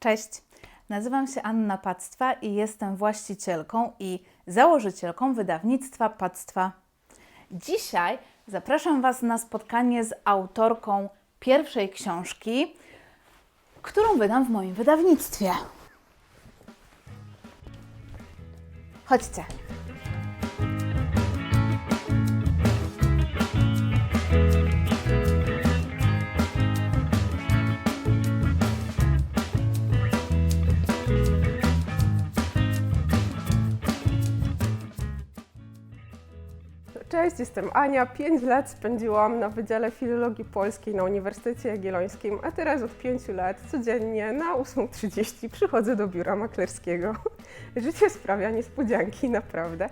Cześć, nazywam się Anna Pactwa i jestem właścicielką i założycielką wydawnictwa Pactwa. Dzisiaj zapraszam Was na spotkanie z autorką pierwszej książki, którą wydam w moim wydawnictwie. Chodźcie. Cześć, jestem Ania. 5 lat spędziłam na Wydziale Filologii Polskiej na Uniwersytecie Jagiellońskim, a teraz od 5 lat codziennie na 8.30 przychodzę do biura maklerskiego. Życie sprawia niespodzianki, naprawdę.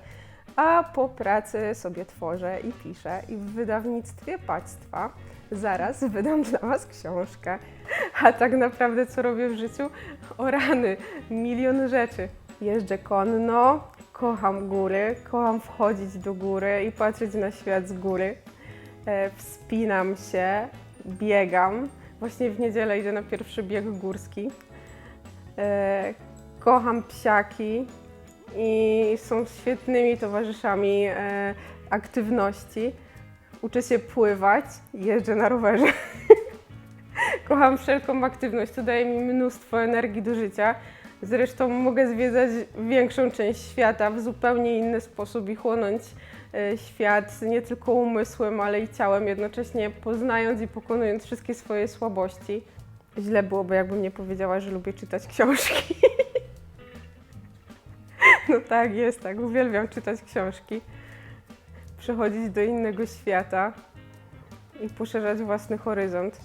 A po pracy sobie tworzę i piszę i w wydawnictwie Państwa zaraz wydam dla Was książkę. A tak naprawdę co robię w życiu? O rany, milion rzeczy. Jeżdżę konno, kocham góry, kocham wchodzić do góry i patrzeć na świat z góry. E, wspinam się, biegam. Właśnie w niedzielę idę na pierwszy bieg górski. E, kocham psiaki i są świetnymi towarzyszami e, aktywności. Uczę się pływać, jeżdżę na rowerze. Kocham wszelką aktywność, to daje mi mnóstwo energii do życia. Zresztą mogę zwiedzać większą część świata w zupełnie inny sposób i chłonąć e, świat nie tylko umysłem, ale i ciałem, jednocześnie poznając i pokonując wszystkie swoje słabości. Źle byłoby, jakbym nie powiedziała, że lubię czytać książki. No tak, jest tak. Uwielbiam czytać książki. Przechodzić do innego świata i poszerzać własny horyzont.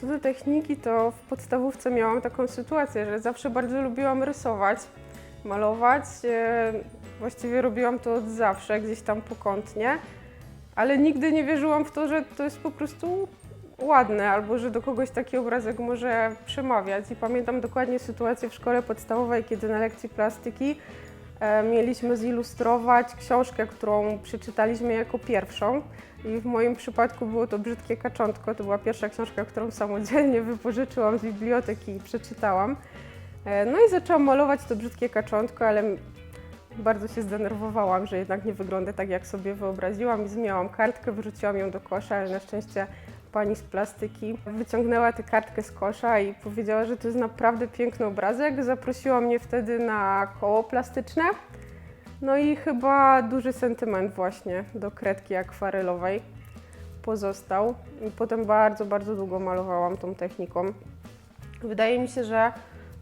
Co do techniki, to w podstawówce miałam taką sytuację, że zawsze bardzo lubiłam rysować, malować. E, Właściwie robiłam to od zawsze, gdzieś tam pokątnie, ale nigdy nie wierzyłam w to, że to jest po prostu ładne albo że do kogoś taki obrazek może przemawiać. I pamiętam dokładnie sytuację w szkole podstawowej, kiedy na lekcji plastyki mieliśmy zilustrować książkę, którą przeczytaliśmy jako pierwszą. I w moim przypadku było to Brzydkie Kaczątko. To była pierwsza książka, którą samodzielnie wypożyczyłam z biblioteki i przeczytałam. E, No i zaczęłam malować to Brzydkie Kaczątko, ale bardzo się zdenerwowałam, że jednak nie wygląda tak, jak sobie wyobraziłam i zmiałam kartkę, wyrzuciłam ją do kosza, ale na szczęście pani z plastyki wyciągnęła tę kartkę z kosza i powiedziała, że to jest naprawdę piękny obrazek. Zaprosiła mnie wtedy na koło plastyczne. No i chyba duży sentyment właśnie do kredki akwarelowej pozostał. I potem bardzo, bardzo długo malowałam tą techniką. Wydaje mi się, że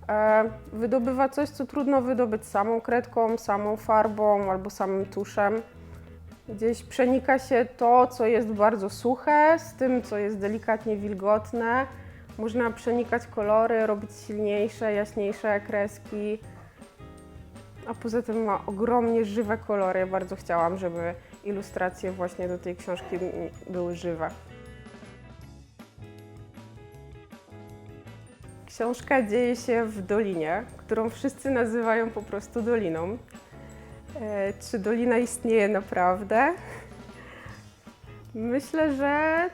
e, wydobywa coś, co trudno wydobyć samą kredką, samą farbą albo samym tuszem. Gdzieś przenika się to, co jest bardzo suche, z tym, co jest delikatnie wilgotne. Można przenikać kolory, robić silniejsze, jaśniejsze kreski. A poza tym ma ogromnie żywe kolory. Bardzo chciałam, żeby ilustracje właśnie do tej książki były żywe. Książka dzieje się w dolinie, którą wszyscy nazywają po prostu doliną. E, Czy dolina istnieje naprawdę? Myślę, że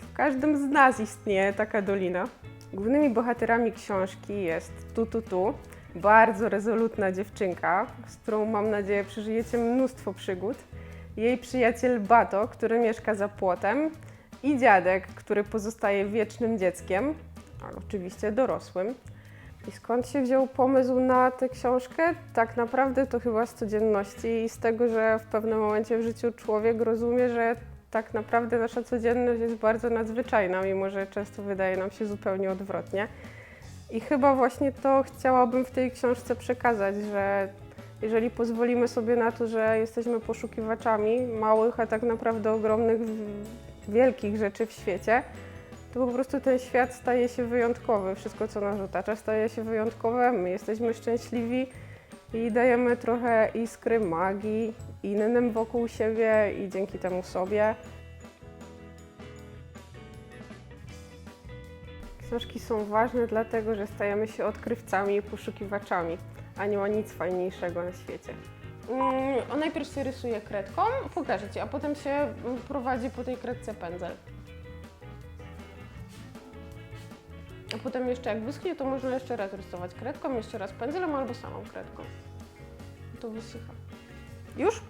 w każdym z nas istnieje taka dolina. Głównymi bohaterami książki jest Tu Tu Tu, bardzo rezolutna dziewczynka, z którą mam nadzieję przeżyjecie mnóstwo przygód. Jej przyjaciel Bato, który mieszka za płotem i dziadek, który pozostaje wiecznym dzieckiem, ale oczywiście dorosłym. I skąd się wziął pomysł na tę książkę? Tak naprawdę to chyba z codzienności i z tego, że w pewnym momencie w życiu człowiek rozumie, że tak naprawdę nasza codzienność jest bardzo nadzwyczajna, mimo że często wydaje nam się zupełnie odwrotnie. I chyba właśnie to chciałabym w tej książce przekazać, że jeżeli pozwolimy sobie na to, że jesteśmy poszukiwaczami małych, a tak naprawdę ogromnych, wielkich rzeczy w świecie, to po prostu ten świat staje się wyjątkowy. Wszystko, co nas otacza, staje się wyjątkowe. My jesteśmy szczęśliwi i dajemy trochę iskry magii innym wokół siebie i dzięki temu sobie. Książki są ważne dlatego, że stajemy się odkrywcami i poszukiwaczami, a nie ma nic fajniejszego na świecie. Mm, najpierw się rysuje kredką, pokażę Ci, a potem się prowadzi po tej kredce pędzel. A potem jeszcze jak wyschnie, to można jeszcze raz rysować kredką, jeszcze raz pędzlem albo samą kredką. To wysycha. Już?